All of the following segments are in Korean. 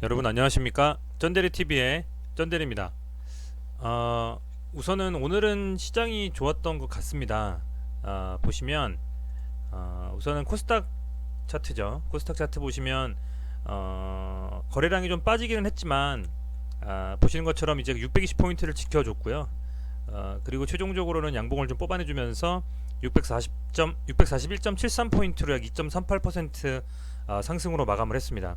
여러분 안녕하십니까 쩐데리 TV의 쩐데리입니다. 어, 우선은 오늘은 시장이 좋았던 것 같습니다. 어, 보시면 어, 우선은 코스닥 차트죠. 코스닥 차트 보시면 어, 거래량이 좀 빠지기는 했지만 아, 보시는 것처럼 이제 620 포인트를 지켜줬고요. 어, 그리고 최종적으로는 양봉을 좀 뽑아내주면서 640점 641.73 포인트로 약 2.38% 어, 상승으로 마감을 했습니다.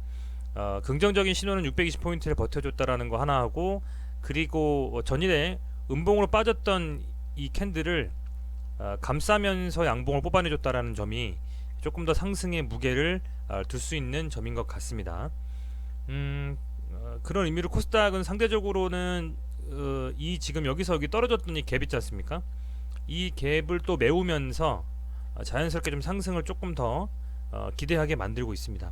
어, 긍정적인 신호는 620 포인트를 버텨줬다라는 거 하나 하고 그리고 어, 전일에 음봉으로 빠졌던 이 캔들을 어, 감싸면서 양봉을 뽑아내줬다라는 점이 조금 더 상승의 무게를 어, 둘수 있는 점인 것 같습니다. 음, 어, 그런 의미로 코스닥은 상대적으로는 어, 이 지금 여기서 여기 떨어졌던 이 갭 있지 않습니까? 이 갭을 또 메우면서 어, 자연스럽게 좀 상승을 조금 더 어, 기대하게 만들고 있습니다.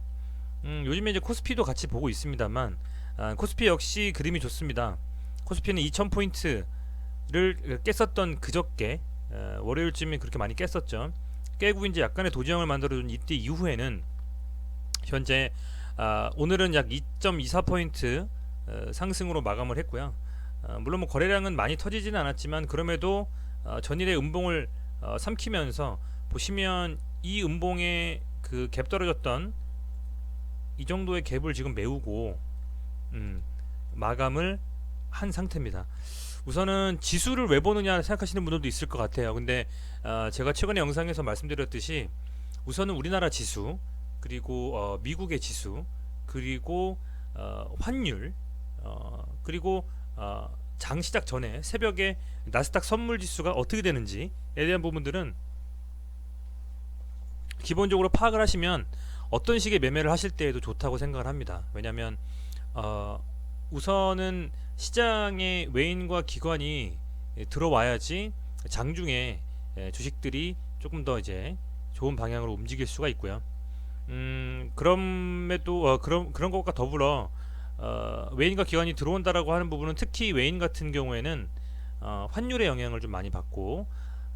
음, 요즘에 이제 코스피도 같이 보고 있습니다만 아, 코스피 역시 그림이 좋습니다. 코스피는 2,000포인트를 깼었던 그저께 어, 월요일쯤에 그렇게 많이 깼었죠. 깨고 이제 약간의 도지형을 만들어준 이때 이후에는 현재 아, 오늘은 약 2.24포인트 어, 상승으로 마감을 했고요. 어, 물론 뭐 거래량은 많이 터지지는 않았지만 그럼에도 어, 전일의 음봉을 어, 삼키면서 보시면 이 음봉에 그갭 떨어졌던 이 정도의 갭을 지금 메우고 음, 마감을 한 상태입니다. 우선은 지수를 왜 보느냐 생각하시는 분들도 있을 것 같아요. 근데 어, 제가 최근에 영상에서 말씀드렸듯이 우선은 우리나라 지수 그리고 어, 미국의 지수 그리고 어, 환율 어, 그리고 어, 장 시작 전에 새벽에 나스닥 선물 지수가 어떻게 되는지에 대한 부분들은 기본적으로 파악을 하시면 어떤 식의 매매를 하실 때에도 좋다고 생각을 합니다. 왜냐하면 어, 우선은 시장에 외인과 기관이 예, 들어와야지 장중에 예, 주식들이 조금 더 이제 좋은 방향으로 움직일 수가 있고요. 음, 그럼에도 어, 그런 그런 것과 더불어 어, 외인과 기관이 들어온다라고 하는 부분은 특히 외인 같은 경우에는 어, 환율의 영향을 좀 많이 받고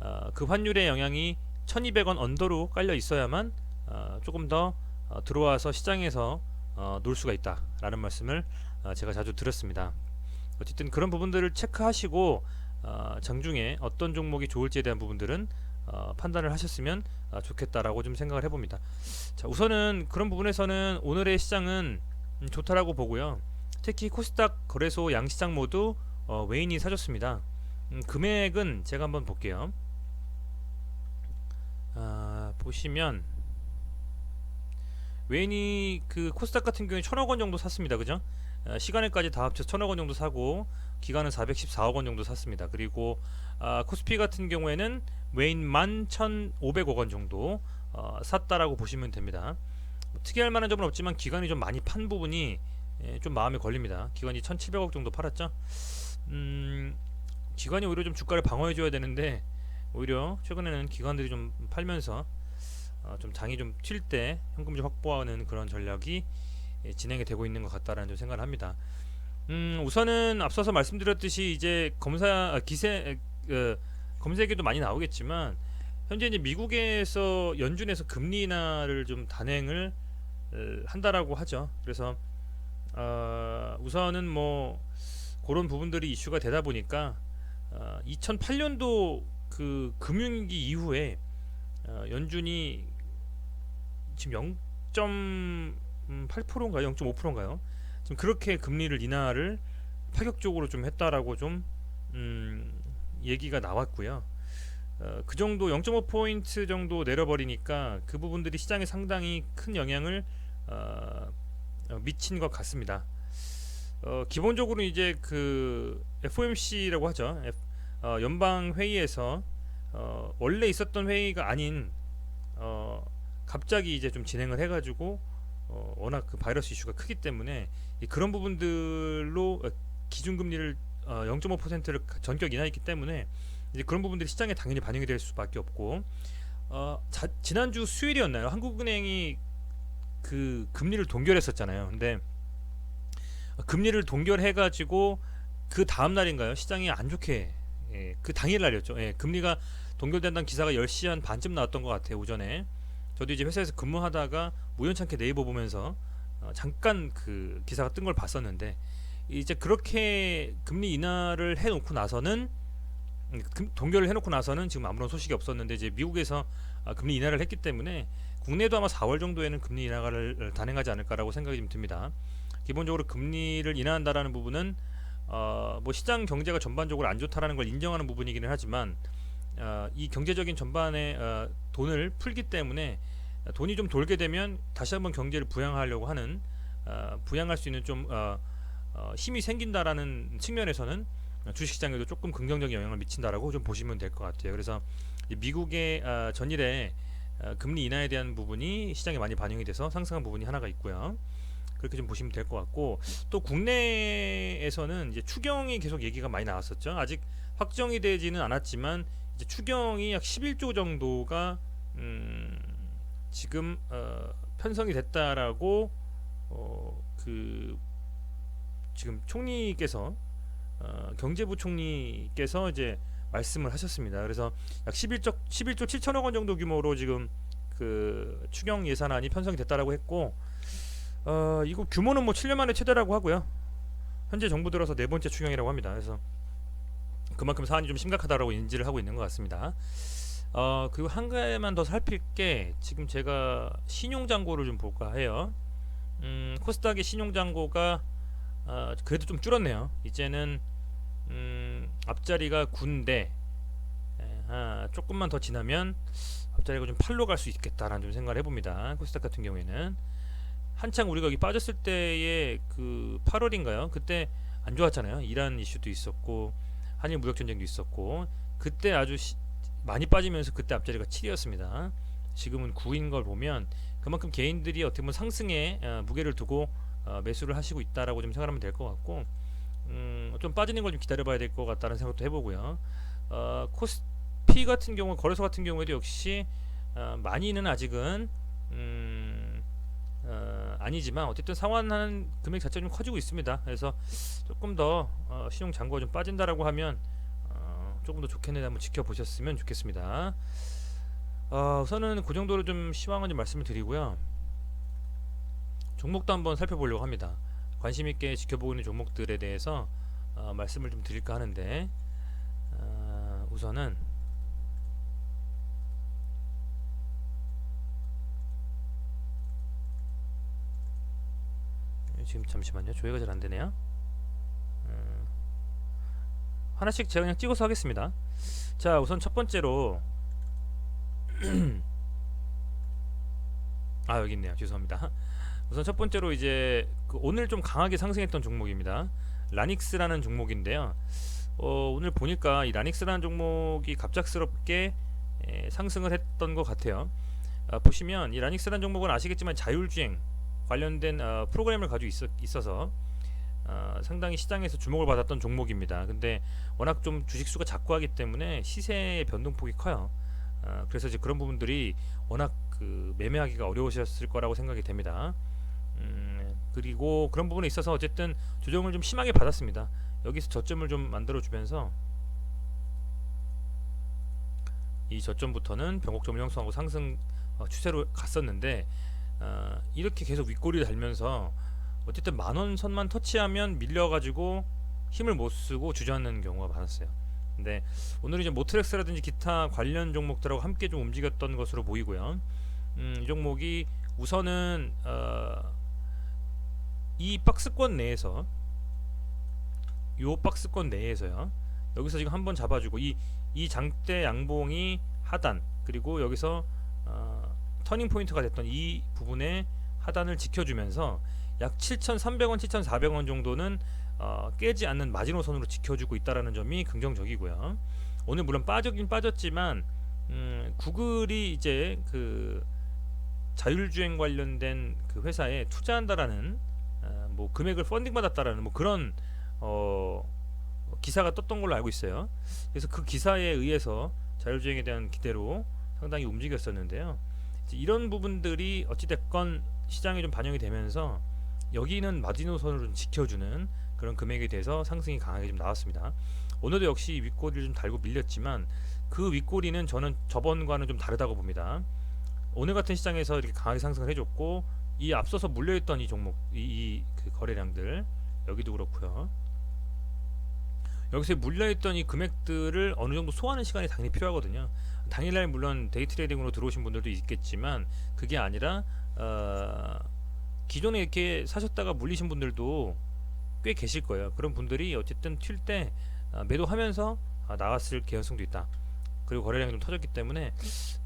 어, 그 환율의 영향이 1,200원 언더로 깔려 있어야만 어, 조금 더 어, 들어와서 시장에서 어, 놀 수가 있다라는 말씀을 어, 제가 자주 드렸습니다. 어쨌든 그런 부분들을 체크하시고 어, 장중에 어떤 종목이 좋을지에 대한 부분들은 어, 판단을 하셨으면 어, 좋겠다라고 좀 생각을 해봅니다. 자, 우선은 그런 부분에서는 오늘의 시장은 음, 좋다라고 보고요. 특히 코스닥 거래소 양시장 모두 어, 외인이 사줬습니다. 음, 금액은 제가 한번 볼게요. 아, 보시면 외인이 그 코스닥 같은 경우에 천억 원 정도 샀습니다. 그죠? 아, 시간에까지 다 합쳐 천억 원 정도 사고 기간은 414억 원 정도 샀습니다. 그리고 아, 코스피 같은 경우에는 외인만 1,500억 원 정도 어, 샀다라고 보시면 됩니다. 뭐 특이할 만한 점은 없지만 기관이 좀 많이 판 부분이 예, 좀 마음에 걸립니다. 기관이 1,700억 정도 팔았죠. 음, 기관이 오히려 좀 주가를 방어해 줘야 되는데 오히려 최근에는 기관들이 좀 팔면서 어, 좀 장이 좀 튈 때 현금 좀 확보하는 그런 전략이 예, 진행이 되고 있는 것 같다라는 좀 생각을 합니다. 음, 우선은 앞서서 말씀드렸듯이 이제 검사 아, 기세 어, 검색에도 많이 나오겠지만 현재 이제 미국에서 연준에서 금리 인하를 좀 단행을 어, 한다라고 하죠. 그래서 어, 우선은 뭐 그런 부분들이 이슈가 되다 보니까 어, 2008년도 그 금융위기 이후에 어, 연준이 지금 0.8%인가요? 0.5%인가요? 지금 그렇게 금리를 인하를 파격적으로 좀 했다라고 좀 음, 얘기가 나왔고요. 어, 그 정도 0.5 포인트 정도 내려버리니까 그 부분들이 시장에 상당히 큰 영향을 어, 어, 미친 것 같습니다. 어, 기본적으로 이제 그 FOMC라고 하죠. 어, 연방 회의에서 어, 원래 있었던 회의가 아닌 어, 갑자기 이제 좀 진행을 해가지고 어, 워낙 그 바이러스 이슈가 크기 때문에 이 그런 부분들로 어, 기준금리를 어, 0.5%를 전격 인하했기 때문에 이제 그런 부분들이 시장에 당연히 반영이 될 수밖에 없고 어, 자, 지난주 수요일이었나요? 한국은행이 그 금리를 동결했었잖아요. 근데 금리를 동결해가지고 그 다음 날인가요? 시장이 안 좋게 예, 그 당일 날이었죠. 예, 금리가 동결된다는 기사가 10시 한 반쯤 나왔던 것 같아요. 오전에 저도 이제 회사에서 근무하다가 우연찮게 네이버 보면서 어, 잠깐 그 기사가 뜬 걸 봤었는데 이제 그렇게 금리 인하를 해놓고 나서는 음, 금- 동결을 해놓고 나서는 지금 아무런 소식이 없었는데 이제 미국에서 아, 금리 인하를 했기 때문에 국내도 아마 4월 정도에는 금리 인하를 단행하지 않을까라고 생각이 좀 듭니다. 기본적으로 금리를 인하한다라는 부분은 어, 뭐 시장 경제가 전반적으로 안 좋다라는 걸 인정하는 부분이기는 하지만 어, 이 경제적인 전반에 어, 돈을 풀기 때문에 돈이 좀 돌게 되면 다시 한번 경제를 부양하려고 하는 어, 부양할 수 있는 좀 어, 어, 힘이 생긴다라는 측면에서는 주식시장에도 조금 긍정적인 영향을 미친다라고 좀 보시면 될 것 같아요. 그래서 이 미국의 어, 전일에 어, 금리 인하에 대한 부분이 시장에 많이 반영이 돼서 상승한 부분이 하나가 있고요. 그렇게 좀 보시면 될 것 같고 또 국내에서는 이제 추경이 계속 얘기가 많이 나왔었죠. 아직 확정이 되지는 않았지만 이제 추경이 약 11조 정도가 음, 지금 어, 편성이 됐다라고 어, 그 지금 총리께서 어, 경제부 총리께서 이제 말씀을 하셨습니다. 그래서 약 11조 11조 7천억 원 정도 규모로 지금 그 추경 예산안이 편성이 됐다라고 했고 어, 이거 규모는 뭐 7년 만에 최대라고 하고요. 현재 정부 들어서 네 번째 추경이라고 합니다. 그래서 그만큼 사안이 좀 심각하다라고 인지를 하고 있는 것 같습니다. 어, 그리고 한 가지만 더 살필 게 지금 제가 신용 잔고를 좀 볼까 해요. 음, 코스닥의 신용 잔고가 어, 그래도 좀 줄었네요. 이제는 음, 앞자리가 9인데 아, 조금만 더 지나면 앞자리가 좀 8로 갈 수 있겠다라는 좀 생각을 해봅니다. 코스닥 같은 경우에는 한창 우리가 여기 빠졌을 때의 그 8월인가요? 그때 안 좋았잖아요. 이란 이슈도 있었고 한일 무역 전쟁도 있었고 그때 아주 시, 많이 빠지면서 그때 앞자리가 7이었습니다. 지금은 9인 걸 보면 그만큼 개인들이 어떻게 보면 상승에 어, 무게를 두고 어, 매수를 하시고 있다라고 좀 생각하면 될 것 같고 음, 좀 빠지는 걸 좀 기다려봐야 될 것 같다는 생각도 해보고요. 어, 코스피 같은 경우 거래소 같은 경우에도 역시 어, 많이는 아직은 음, 어, 아니지만 어쨌든 상환하는 금액 자체가 좀 커지고 있습니다. 그래서 조금 더 어, 신용 잔고가 좀 빠진다라고 하면 어, 조금 더 좋겠는데 한번 지켜보셨으면 좋겠습니다. 어, 우선은 그 정도로 좀 시황은 좀 말씀을 드리고요. 종목도 한번 살펴보려고 합니다. 관심 있게 지켜보고 있는 종목들에 대해서 어, 말씀을 좀 드릴까 하는데 어, 우선은 지금 잠시만요. 조회가 잘 안 되네요. 음, 하나씩 제가 그냥 찍어서 하겠습니다. 자, 우선 첫 번째로 아 여기 있네요. 죄송합니다. 우선 첫 번째로 이제 그 오늘 좀 강하게 상승했던 종목입니다. 라닉스라는 종목인데요. 어, 오늘 보니까 이 라닉스라는 종목이 갑작스럽게 에, 상승을 했던 것 같아요. 아, 보시면 이 라닉스라는 종목은 아시겠지만 자율주행 관련된 어, 프로그램을 가지고 있어, 있어서 어, 상당히 시장에서 주목을 받았던 종목입니다. 근데 워낙 좀 주식 수가 작고 하기 때문에 시세의 변동폭이 커요. 어, 그래서 이제 그런 부분들이 워낙 그 매매하기가 어려우셨을 거라고 생각이 됩니다. 음, 그리고 그런 부분에 있어서 어쨌든 조정을 좀 심하게 받았습니다. 여기서 저점을 좀 만들어 주면서 이 저점부터는 변곡점을 형성하고 상승 어, 추세로 갔었는데 어, 이렇게 계속 윗꼬리 달면서 어쨌든 만원 선만 터치하면 밀려가지고 힘을 못 쓰고 주저하는 경우가 많았어요. 근데 오늘 이제 모트렉스라든지 기타 관련 종목들하고 함께 좀 움직였던 것으로 보이고요. 음, 이 종목이 우선은 어, 이 박스권 내에서 요 박스권 내에서요. 여기서 지금 한번 잡아주고 이 이 장대 양봉이 하단 그리고 여기서 어, 터닝 포인트가 됐던 이 부분의 하단을 지켜주면서 약 7,300원, 7,400원 정도는 어, 깨지 않는 마지노선으로 지켜주고 있다라는 점이 긍정적이고요. 오늘 물론 빠졌긴 빠졌지만 음, 구글이 이제 그 자율주행 관련된 그 회사에 투자한다라는 어, 뭐 금액을 펀딩 받았다라는 뭐 그런 어, 기사가 떴던 걸로 알고 있어요. 그래서 그 기사에 의해서 자율주행에 대한 기대로 상당히 움직였었는데요. 이런 부분들이 어찌됐건 시장에 좀 반영이 되면서 여기는 마지노선으로 좀 지켜주는 그런 금액에 대해서 상승이 강하게 좀 나왔습니다. 오늘도 역시 윗꼬리를 좀 달고 밀렸지만 그 윗꼬리는 저는 저번과는 좀 다르다고 봅니다. 오늘 같은 시장에서 이렇게 강하게 상승을 해줬고 이 앞서서 물려있던 이 종목 이그 거래량들 여기도 그렇고요. 여기서 물려있던 이 금액들을 어느 정도 소화하는 시간이 당연히 필요하거든요. 당일날 물론 데이 트레이딩으로 들어오신 분들도 있겠지만 그게 아니라 어, 기존에 이렇게 사셨다가 물리신 분들도 꽤 계실 거예요. 그런 분들이 어쨌든 튈 때 매도하면서 아, 나왔을 개연성도 있다. 그리고 거래량이 좀 터졌기 때문에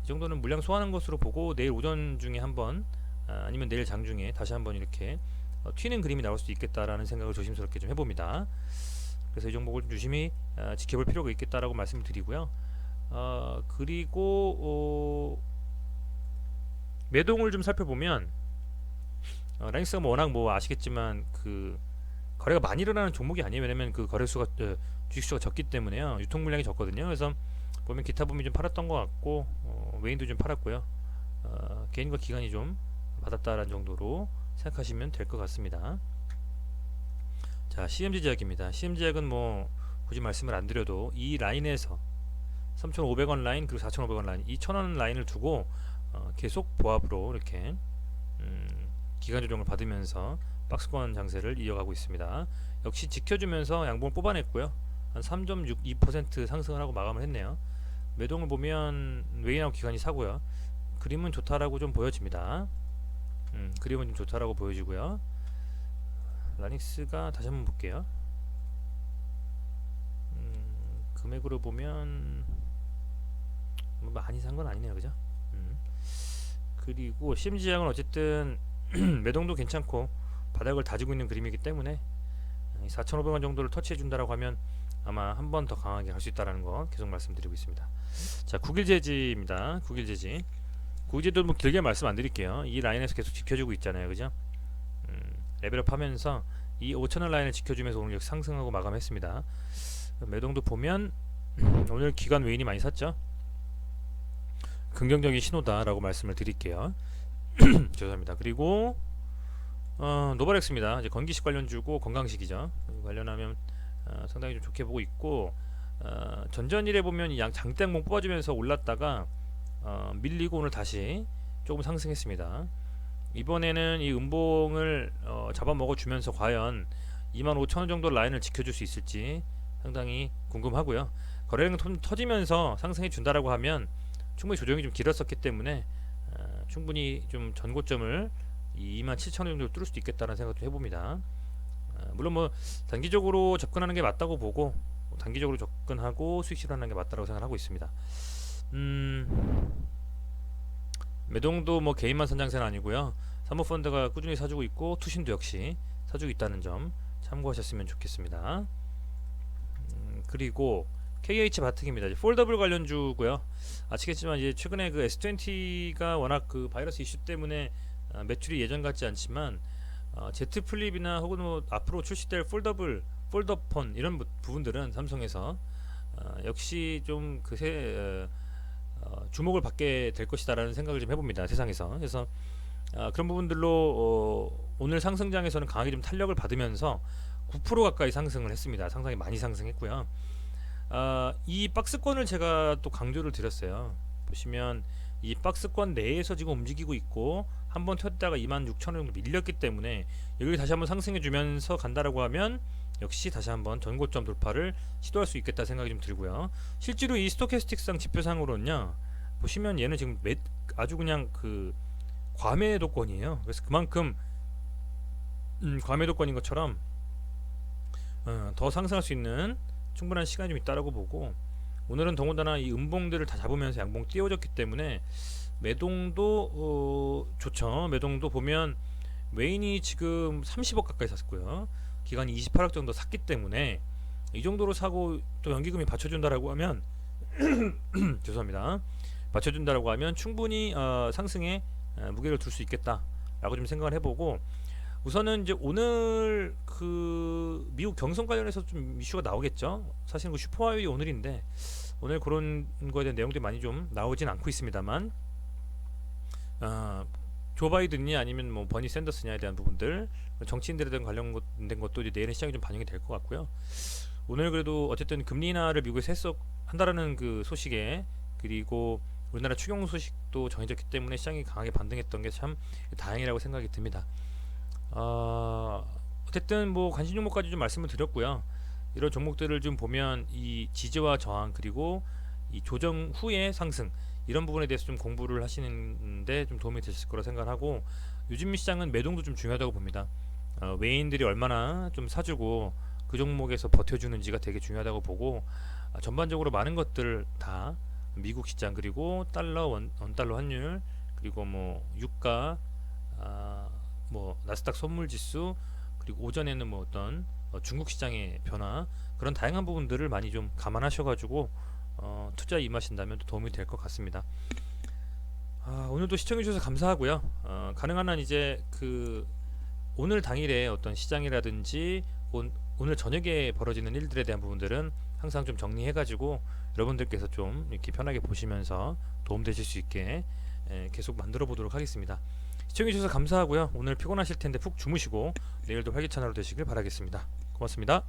이 정도는 물량 소화하는 것으로 보고 내일 오전 중에 한번 아, 아니면 내일 장 중에 다시 한번 이렇게 어, 튀는 그림이 나올 수도 있겠다라는 생각을 조심스럽게 좀 해봅니다. 그래서 이 종목을 좀 유심히 아, 지켜볼 필요가 있겠다라고 말씀을 드리고요. 어, 그리고 어, 매동을 좀 살펴보면 어, 라닉스가 뭐 워낙 뭐 아시겠지만 그 거래가 많이 일어나는 종목이 아니에요. 왜냐면 그 거래수가 어, 주식수가 적기 때문에요. 유통 물량이 적거든요. 그래서 보면 기타 부분이 좀 팔았던 것 같고 어, 외인도 좀 팔았고요. 어, 개인과 기관이 좀 받았다라는 정도로 생각하시면 될 것 같습니다. 자, CMG 제약입니다. CMG 제약은 뭐 굳이 말씀을 안 드려도 이 라인에서 3,500원 라인 그리고 4,500원 라인 이 1,000원 라인을 두고 어, 계속 보합으로 이렇게 음, 기간 조정을 받으면서 박스권 장세를 이어가고 있습니다. 역시 지켜주면서 양봉을 뽑아냈고요. 한 3.62% 상승을 하고 마감을 했네요. 매동을 보면 웨인하고 기관이 사고요. 그림은 좋다라고 좀 보여집니다. 음, 그림은 좀 좋다라고 보여지고요. 라닉스가 다시 한번 볼게요. 음, 금액으로 보면 뭐 많이 산 건 아니네요, 그죠? 음. 그리고 심지양은 어쨌든 매동도 괜찮고 바닥을 다지고 있는 그림이기 때문에 4,500원 정도를 터치해 준다라고 하면 아마 한 번 더 강하게 갈 수 있다라는 거 계속 말씀드리고 있습니다. 자, 국일제지입니다. 국일제지. 국일제도 뭐 길게 말씀 안 드릴게요. 이 라인에서 계속 지켜주고 있잖아요, 그죠? 음, 레벨업 하면서 이 5천원 라인을 지켜주면서 오늘 상승하고 마감했습니다. 매동도 보면 오늘 기관 외인이 많이 샀죠. 긍정적인 신호다라고 말씀을 드릴게요. 죄송합니다. 그리고 어, 노바렉스입니다. 이제 건기식 관련주고 건강식이죠. 관련하면 어, 상당히 좀 좋게 보고 있고 어, 전전일에 보면 이양 장대항봉 뽑아주면서 올랐다가 어, 밀리고 오늘 다시 조금 상승했습니다. 이번에는 이 음봉을 어, 잡아먹어 주면서 과연 25,000원 정도 라인을 지켜줄 수 있을지 상당히 궁금하고요. 거래량 터지면서 상승해 준다라고 하면 충분히 조정이 좀 길었었기 때문에 어, 충분히 좀 전고점을 27,000원 정도 뚫을 수도 있겠다는 생각도 해봅니다. 어, 물론 뭐 단기적으로 접근하는 게 맞다고 보고 뭐 단기적으로 접근하고 수익 실현하는 게 맞다고 생각하고 있습니다. 음, 매동도 뭐 개인만 선장세는 아니고요. 사모펀드가 꾸준히 사주고 있고 투신도 역시 사주고 있다는 점 참고하셨으면 좋겠습니다. 음, 그리고 KH 바특입니다. 폴더블 관련주고요. 아시겠지만 이제 최근에 그 S20가 워낙 그 바이러스 이슈 때문에 어, 매출이 예전 같지 않지만 어, Z 플립이나 혹은 뭐 앞으로 출시될 폴더블 폴더폰 이런 부, 부분들은 삼성에서 어, 역시 좀 그새 어, 주목을 받게 될 것이다라는 생각을 좀 해봅니다 세상에서 그래서 어, 그런 부분들로 어, 오늘 상승장에서는 강하게 좀 탄력을 받으면서 9% 가까이 상승을 했습니다 상당히 많이 상승했고요 아, 이 박스권을 제가 또 강조를 드렸어요 보시면 이 박스권 내에서 지금 움직이고 있고 한번 튀었다가 26,000원 정도 밀렸기 때문에 여기 다시 한번 상승해 주면서 간다라고 하면 역시 다시 한번 전고점 돌파를 시도할 수 있겠다 생각이 좀 들고요. 실제로 이 스토캐스틱상 지표상으로는요. 보시면 얘는 지금 매, 아주 그냥 그 과매도권이에요. 그래서 그만큼 음, 과매도권인 것처럼 어, 더 상승할 수 있는 충분한 시간이 좀 있다라고 보고 오늘은 더군다나 이 음봉들을 다 잡으면서 양봉 띄워졌기 때문에 매동도 어, 좋죠. 매동도 보면 웨인이 지금 30억 가까이 샀고요. 기간이 28억 정도 샀기 때문에 이 정도로 사고 또 연기금이 받쳐준다라고 하면 죄송합니다. 받쳐준다라고 하면 충분히 어, 상승에 어, 무게를 둘 수 있겠다라고 좀 생각을 해보고 우선은 이제 오늘 그 미국 경선 관련해서 좀 이슈가 나오겠죠. 사실 그 슈퍼하이 오늘인데 오늘 그런 거에 대한 내용들이 많이 좀 나오진 않고 있습니다만 어, 조 바이든이 아니면 뭐 버니 샌더스냐에 대한 부분들 정치인들에 대한 관련된 것도 이제 내일은 시장이 좀 반영이 될 것 같고요. 오늘 그래도 어쨌든 금리 인하를 미국에서 했어 한다라는 그 소식에 그리고 우리나라 추경 소식도 정해졌기 때문에 시장이 강하게 반등했던 게 참 다행이라고 생각이 듭니다. 어, 어쨌든 뭐 관심 종목까지 좀 말씀을 드렸고요. 이런 종목들을 좀 보면 이 지지와 저항 그리고 이 조정 후의 상승 이런 부분에 대해서 좀 공부를 하시는데 좀 도움이 되실 거라 생각하고 요즘 시장은 매동도 좀 중요하다고 봅니다. 어, 외인들이 얼마나 좀 사주고 그 종목에서 버텨주는지가 되게 중요하다고 보고 아, 전반적으로 많은 것들 다 미국 시장 그리고 달러 원, 원 달러 환율 그리고 뭐 유가 아, 뭐 나스닥 선물 지수 그리고 오전에는 뭐 어떤 어, 중국 시장의 변화 그런 다양한 부분들을 많이 좀 감안하셔가지고 어, 투자 임하신다면 또 도움이 될 것 같습니다. 아, 오늘도 시청해 주셔서 감사하고요. 어, 가능한 한 이제 그 오늘 당일에 어떤 시장이라든지 온, 오늘 저녁에 벌어지는 일들에 대한 부분들은 항상 좀 정리해가지고 여러분들께서 좀 이렇게 편하게 보시면서 도움되실 수 있게 에, 계속 만들어 보도록 하겠습니다. 시청해 주셔서 감사하고요. 오늘 피곤하실 텐데 푹 주무시고 내일도 활기찬 하루 되시길 바라겠습니다. 고맙습니다.